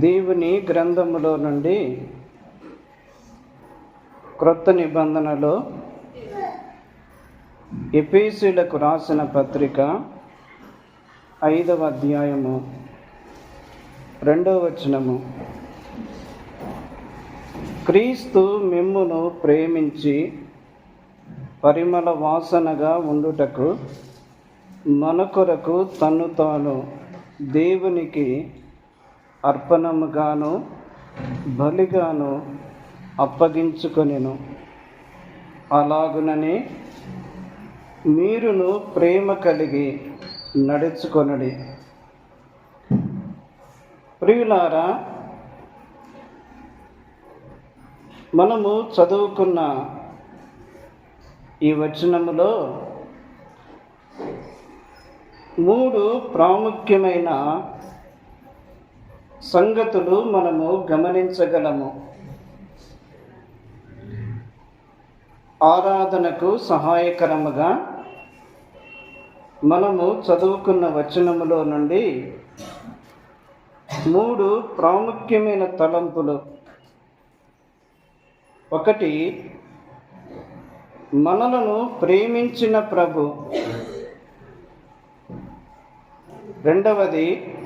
దేవుని గ్రంథములో నుండి క్రొత్త నిబంధనలో ఎపీసీలకు రాసిన పత్రిక ఐదవ అధ్యాయము రెండవ వచనము. క్రీస్తు మిమ్మును ప్రేమించి పరిమళ వాసనగా ఉండుటకు మన కొరకు తన్ను తాను దేవునికి అర్పణముగాను బలిగాను అప్పగించుకొనెను. అలాగుననే మీరును ప్రేమ కలిగి నడుచుకొనడి. ప్రియులారా మనము చదువుకున్న ఈ వచనములో మూడు ప్రాముఖ్యమైన సంగతులు మనము గమనించగలము. ఆరాధనకు సహాయకరముగా మనము చదువుకున్న వచనములో నుండి మూడు ప్రాముఖ్యమైన తలంపులు. ఒకటి మనలను ప్రేమించిన ప్రభు. రెండవది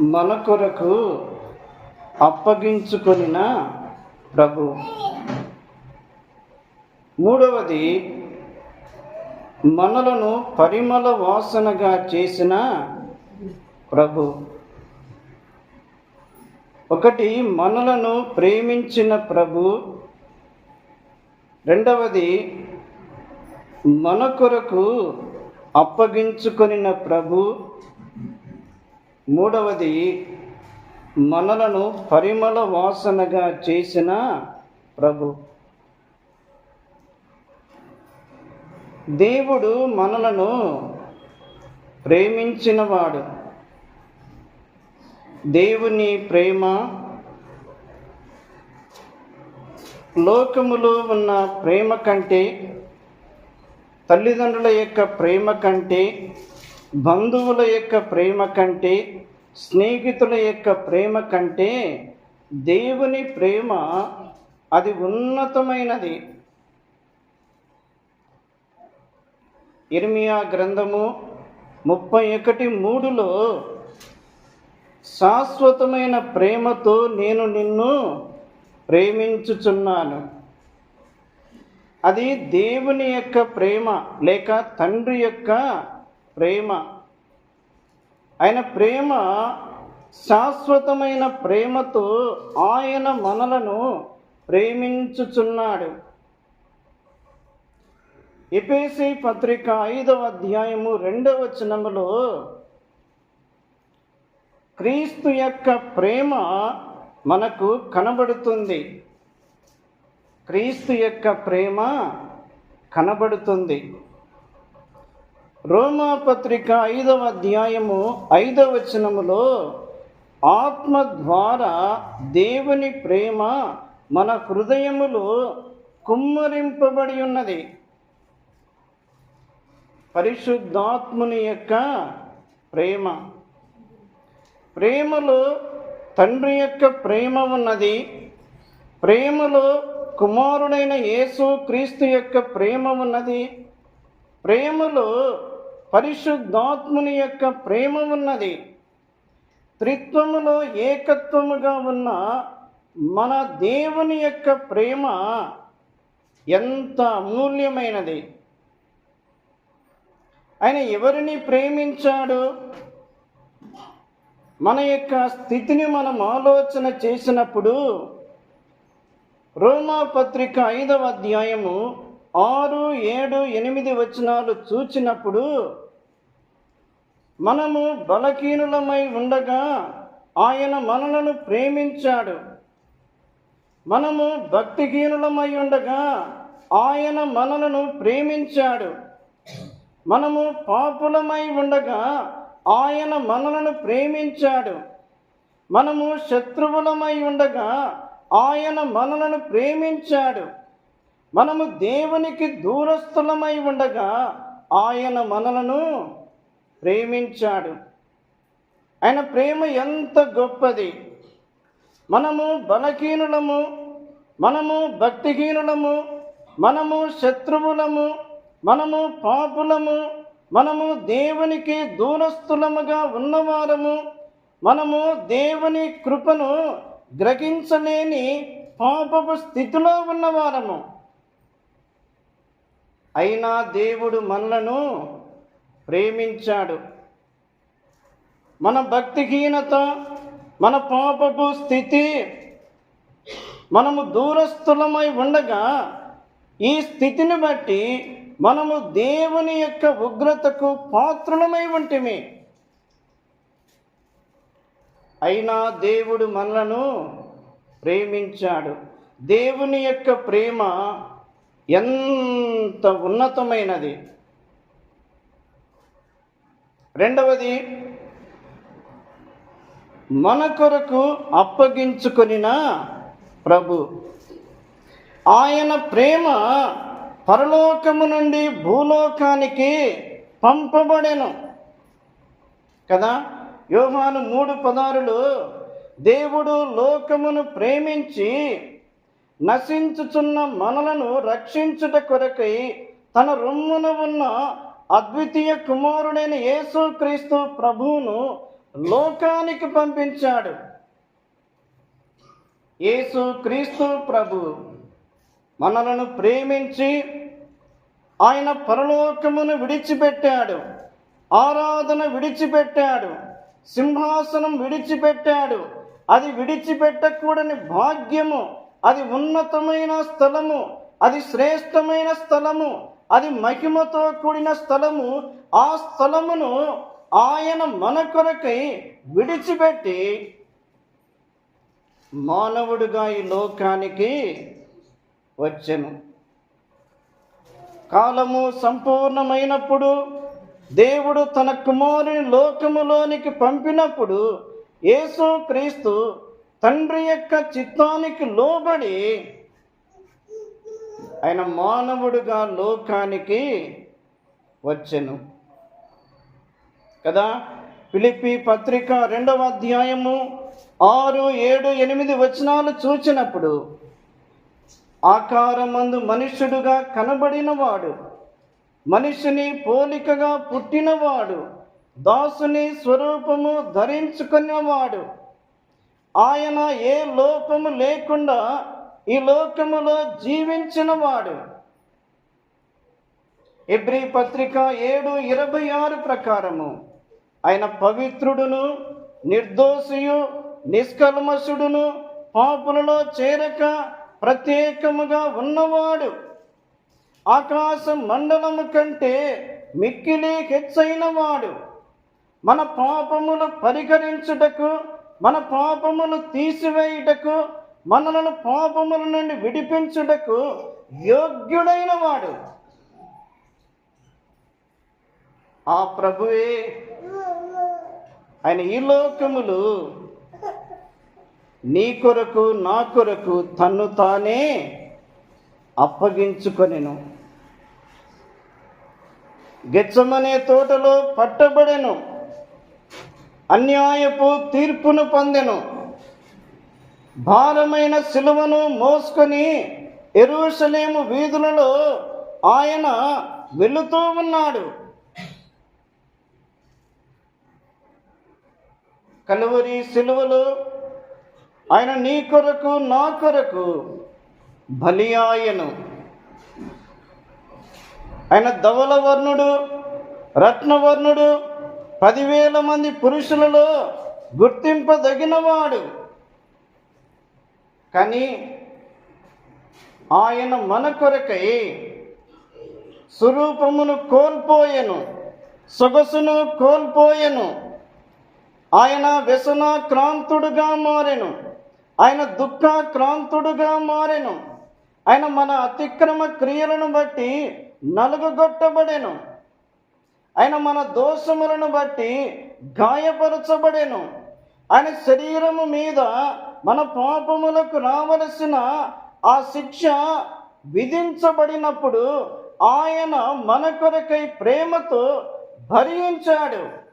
మన కొరకు అప్పగించుకొనిన ప్రభు. మూడవది మనలను పరిమళ వాసనగా చేసిన ప్రభు. ఒకటి మనలను ప్రేమించిన ప్రభు. రెండవది మన కొరకు అప్పగించుకొనిన ప్రభు. మూడవది మనలను పరిమళ వాసనగా చేసిన ప్రభు. దేవుడు మనలను ప్రేమించినవాడు. దేవుని ప్రేమ లోకములో ఉన్న ప్రేమ కంటే తల్లిదండ్రుల యొక్క ప్రేమ కంటే బంధువుల యొక్క ప్రేమ కంటే స్నేహితుల యొక్క ప్రేమ కంటే దేవుని ప్రేమ అది ఉన్నతమైనది. ఇర్మియా గ్రంథము ముప్పై ఒకటి మూడులో శాశ్వతమైన ప్రేమతో నేను నిన్ను ప్రేమించుచున్నాను. అది దేవుని యొక్క ప్రేమ లేక తండ్రి యొక్క ప్రేమ. ఆయన ప్రేమ శాశ్వతమైన ప్రేమతో ఆయన మనలను ప్రేమించుచున్నాడు. ఎపేసి పత్రిక ఐదవ అధ్యాయము రెండవ వచనములో క్రీస్తు యొక్క ప్రేమ మనకు కనబడుతుంది. క్రీస్తు యొక్క ప్రేమ కనబడుతుంది. రోమాపత్రిక ఐదవ అధ్యాయము ఐదవ వచనములో ఆత్మ ద్వారా దేవుని ప్రేమ మన హృదయములో కుమ్మరింపబడి ఉన్నది. పరిశుద్ధాత్ముని యొక్క ప్రేమ. ప్రేమలో తండ్రి యొక్క ప్రేమ ఉన్నది. ప్రేమలో కుమారుడైన యేసు క్రీస్తు యొక్క ప్రేమ ఉన్నది. ప్రేమలో పరిశుద్ధాత్ముని యొక్క ప్రేమ ఉన్నది త్రిత్వములో ఏకత్వముగా ఉన్న మన దేవుని యొక్క ప్రేమ ఎంత అమూల్యమైనది. ఆయన ఎవరిని ప్రేమించాడు? మన యొక్క స్థితిని మనం ఆలోచన చేసినప్పుడు రోమాపత్రిక ఐదవ అధ్యాయము ఆరు ఏడు ఎనిమిది వచనాలు చూచినప్పుడు మనము బలహీనులమై ఉండగా ఆయన మనలను ప్రేమించాడు. మనము భక్తిహీనులమై ఉండగా ఆయన మనలను ప్రేమించాడు. మనము పాపులమై ఉండగా ఆయన మనలను ప్రేమించాడు. మనము శత్రువులమై ఉండగా ఆయన మనలను ప్రేమించాడు. మనము దేవునికి దూరస్థులమై ఉండగా ఆయన మనలను ప్రేమించాడు. ఆయన ప్రేమ ఎంత గొప్పది. మనము బలహీనులము మనము భక్తిహీనులము మనము శత్రువులము మనము పాపులము మనము దేవునికి దూరస్థులముగా ఉన్నవారము మనము దేవుని కృపను గ్రహించలేని పాపపు స్థితిలో ఉన్నవారము. అయినా దేవుడు మనలను ప్రేమించాడు. మన భక్తిహీనత మన పాపపు స్థితి మనము దూరస్థులమై ఉండగా ఈ స్థితిని బట్టి మనము దేవుని యొక్క ఉగ్రతకు పాత్రులమై ఉంటిమి. అయినా దేవుడు మనలను ప్రేమించాడు. దేవుని యొక్క ప్రేమ ఎంత ఉన్నతమైనది. రెండవది మన కొరకు అప్పగించుకొనిన ప్రభు. ఆయన ప్రేమ పరలోకము నుండి భూలోకానికి పంపబడెను. కదా? యోహాను మూడు పదారులు దేవుడు లోకమును ప్రేమించి నశించుచున్న మనలను రక్షించుట కొరకై తన రొమ్మున ఉన్న అద్వితీయ కుమారుడైన యేసుక్రీస్తు ప్రభువును లోకానికి పంపించాడు. యేసు క్రీస్తు ప్రభు మనలను ప్రేమించి ఆయన పరలోకమును విడిచిపెట్టాడు. ఆరాధన విడిచిపెట్టాడు. సింహాసనం విడిచిపెట్టాడు. అది విడిచిపెట్టకూడని భాగ్యము. అది ఉన్నతమైన స్థలము. అది శ్రేష్టమైన స్థలము. అది మహిమతో కూడిన స్థలము. ఆ స్థలమును ఆయన మన కొరకై విడిచిపెట్టి మానవుడుగా ఈ లోకానికి వచ్చెను. కాలము సంపూర్ణమైనప్పుడు దేవుడు తన కుమారుని లోకములోనికి పంపినప్పుడు యేసు క్రీస్తు తండ్రి యొక్క చిత్తానికి లోబడి ఆయన మానవుడుగా లోకానికి వచ్చెను. కదా? పిలిపి పత్రిక రెండవ అధ్యాయము ఆరు ఏడు ఎనిమిది వచనాలు చూచినప్పుడు ఆకారమందు మనుష్యుడుగా కనబడినవాడు మనిషిని పోలికగా పుట్టినవాడు దాసుని స్వరూపము ధరించుకున్నవాడు ఆయన ఏ లోపము లేకుండా ఈ లోకములో జీవించినవాడు ఎబ్రి పత్రిక ఏడు ఇరవై ఆరు ప్రకారము. ఆయన పవిత్రుడును నిర్దోషియు నిష్కల్మషుడును పాపులలో చేరక ప్రత్యేకముగా ఉన్నవాడు. ఆకాశ మండలము కంటే మిక్కిలి హెచ్చైన వాడు మన పాపములు పరిహరించుటకు మన పాపములు తీసివేయుటకు మనలను పాపముల నుండి విడిపించుటకు యోగ్యుడైన వాడు. ఆ ప్రభువే ఆయన ఈ లోకములు నీ కొరకు నా కొరకు తన్ను తానే అప్పగించుకొనెను. గెచ్చమనే తోటలో పట్టబడెను. అన్యాయపు తీర్పును పొందెను. భారమైన సిలువను మోసుకొని ఎరుషలేము వీధులలో ఆయన వెళుతూ ఉన్నాడు. కలువరి సిలువలో ఆయన నీ కొరకు నా కొరకు బలి ఆయను ఆయన ధవలవర్ణుడు రత్నవర్ణుడు పదివేల మంది పురుషులలో గుర్తింపదగినవాడు. కానీ ఆయన మన కొరకై స్వరూపమును కోల్పోయెను సొగసును కోల్పోయెను. ఆయన వ్యసన క్రాంతుడుగా మారెను. ఆయన దుఃఖ క్రాంతుడుగా మారెను. ఆయన మన అతిక్రమ క్రియలను బట్టి నలుగుగొట్టబడెను. ఆయన మన దోషములను బట్టి గాయపరచబడెను. ఆయన శరీరము మీద మన పాపములకు రావలసిన ఆ శిక్ష విధించబడినప్పుడు ఆయన మన కొరకై ప్రేమతో భరించాడు.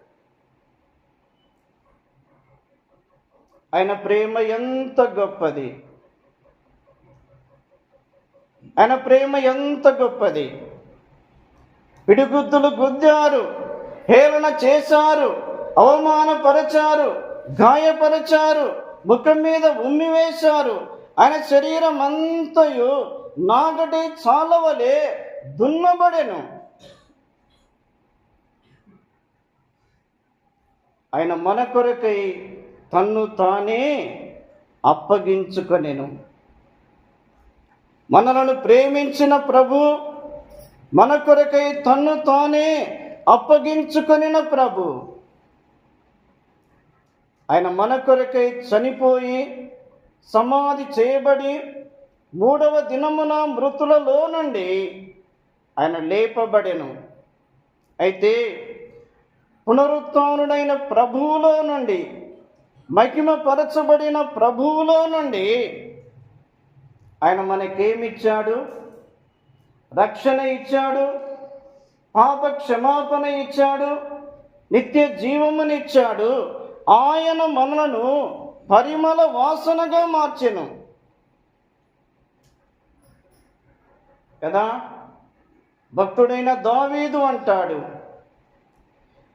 ఆయన ప్రేమ ఎంత గొప్పది. ఆయన ప్రేమ ఎంత గొప్పది. పిడిగుద్దులు గుద్దారు హేళన చేశారు అవమానపరచారు గాయపరచారు ముఖం మీద ఉమ్మి వేశారు. ఆయన శరీరం అంతయు నాగటి చాలవలే దున్నబడెను. ఆయన మన కొరకై తన్ను తానే అప్పగించుకొనెను. మనలను ప్రేమించిన ప్రభు మన కొరకై తన్ను తానే అప్పగించుకొనిన ప్రభు. ఆయన మన కొరకై చనిపోయి సమాధి చేయబడి మూడవ దినమున మృతులలో నుండి ఆయన లేపబడెను. అయితే పునరుత్డైన ప్రభువులో నుండి మహిమపరచబడిన ప్రభువులో నుండి ఆయన మనకేమిచ్చాడు? రక్షణ ఇచ్చాడు పాప క్షమాపణ ఇచ్చాడు నిత్య జీవమునిచ్చాడు. ఆయన మనలను పరిమళ వాసనగా మార్చెను. కదా? భక్తుడైన దావీదు అంటాడు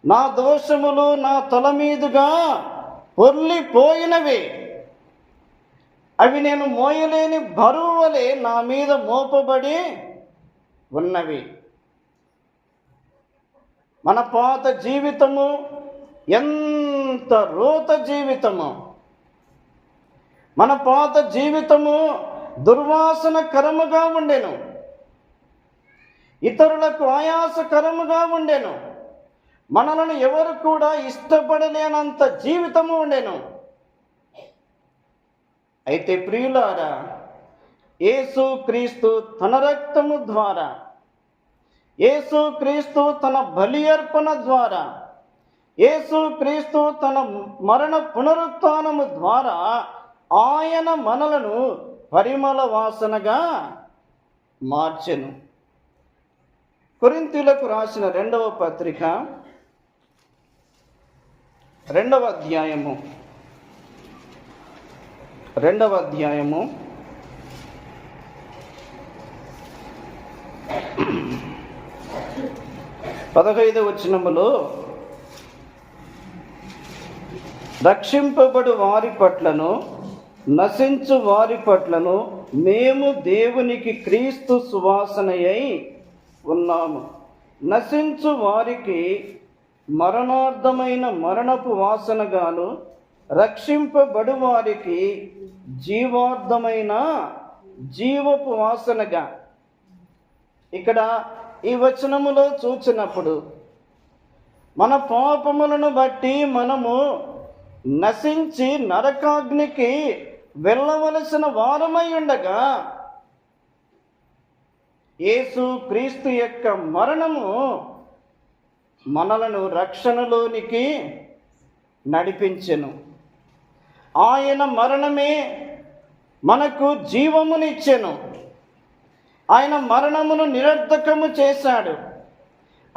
నా దోషములు నా తల మీదుగా పొర్లిపోయినవి. అవి నేను మోయలేని బరువులే నా మీద మోపబడి ఉన్నవి. మన పాత జీవితము ఎంత రోత జీవితము. మన పాత జీవితము దుర్వాసనకరముగా ఉండెను. ఇతరులకు ఆయాసకరముగా ఉండెను. మనలను ఎవరు కూడా ఇష్టపడలేనంత జీవితము ఉండెను. అయితే ప్రియులారా యేసు క్రీస్తు తన రక్తము ద్వారా యేసు క్రీస్తు తన బలి అర్పణ ద్వారా యేసు క్రీస్తు తన మరణ పునరుత్నము ద్వారా ఆయన మనలను పరిమళ వాసనగా మార్చెను. కొరింతీలకు రాసిన రెండవ పత్రిక రెండవ అధ్యాయము. రెండవ అధ్యాయము. పదహైదవ వచనములో రక్షింపబడు వారి పట్లను నశించు వారి పట్లను మేము దేవునికి క్రీస్తు సువాసనయై ఉన్నాము. నశించు వారికి మరణార్థమైన మరణపు వాసనగాను రక్షింపబడు వారికి జీవార్థమైన జీవపు వాసనగా. ఇక్కడ ఈ వచనములో చూచినప్పుడు మన పాపములను బట్టి మనము నశించి నరకాగ్నికి వెళ్ళవలసిన వారమై ఉండగా యేసు క్రీస్తు యొక్క మరణము మనలను రక్షణలోనికి నడిపించెను. ఆయన మరణమే మనకు జీవమునిచ్చెను. ఆయన మరణమును నిరర్ధకము చేశాడు.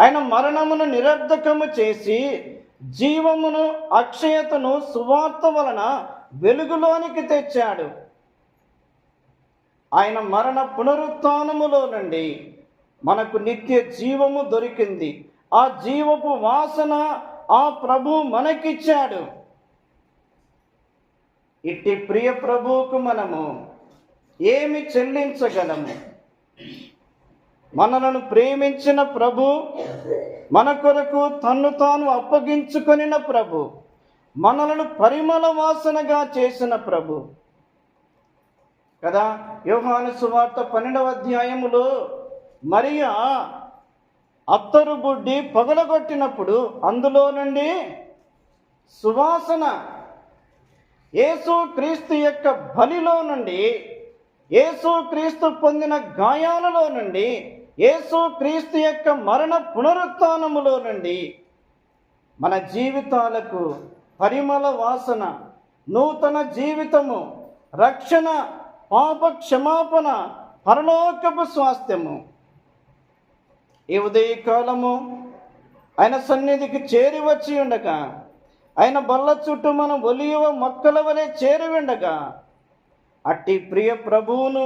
ఆయన మరణమును నిరర్ధకము చేసి జీవమును అక్షయతను సువార్త వలన వెలుగులోనికి తెచ్చాడు. ఆయన మరణ పునరుత్నములో నుండి మనకు నిత్య జీవము దొరికింది. ఆ జీవపు వాసన ఆ ప్రభు మనకిచ్చాడు. ఇట్టి ప్రియ ప్రభువుకు మనము ఏమి చెల్లించగలము? మనలను ప్రేమించిన ప్రభు మన కొరకు తన్ను తాను అప్పగించుకొనిన ప్రభు మనలను పరిమళ వాసనగా చేసిన ప్రభు. కదా యోహాను సువార్త పన్నెండవ అధ్యాయములో మరియా అత్తరు బుడ్డి పగలగొట్టినప్పుడు అందులో నుండి సువాసన యేసు క్రీస్తు యొక్క బలిలో నుండి యేసు క్రీస్తు పొందిన గాయాలలో నుండి యేసు క్రీస్తు యొక్క మరణ పునరుత్నములో నుండి మన జీవితాలకు పరిమళ వాసన నూతన జీవితము రక్షణ పాప క్షమాపణ పరలోకపు స్వాస్థ్యము. ఈ ఉదయకాలము ఆయన సన్నిధికి చేరి వచ్చి ఉండగా ఆయన బల్ల చుట్టూ మనం ఒలియవ మొక్కల వలె చేరువిండగా అట్టి ప్రియ ప్రభువును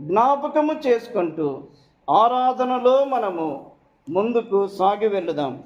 జ్ఞాపకము చేసుకుంటూ ఆరాధనలో మనము ముందుకు సాగి వెళ్దాం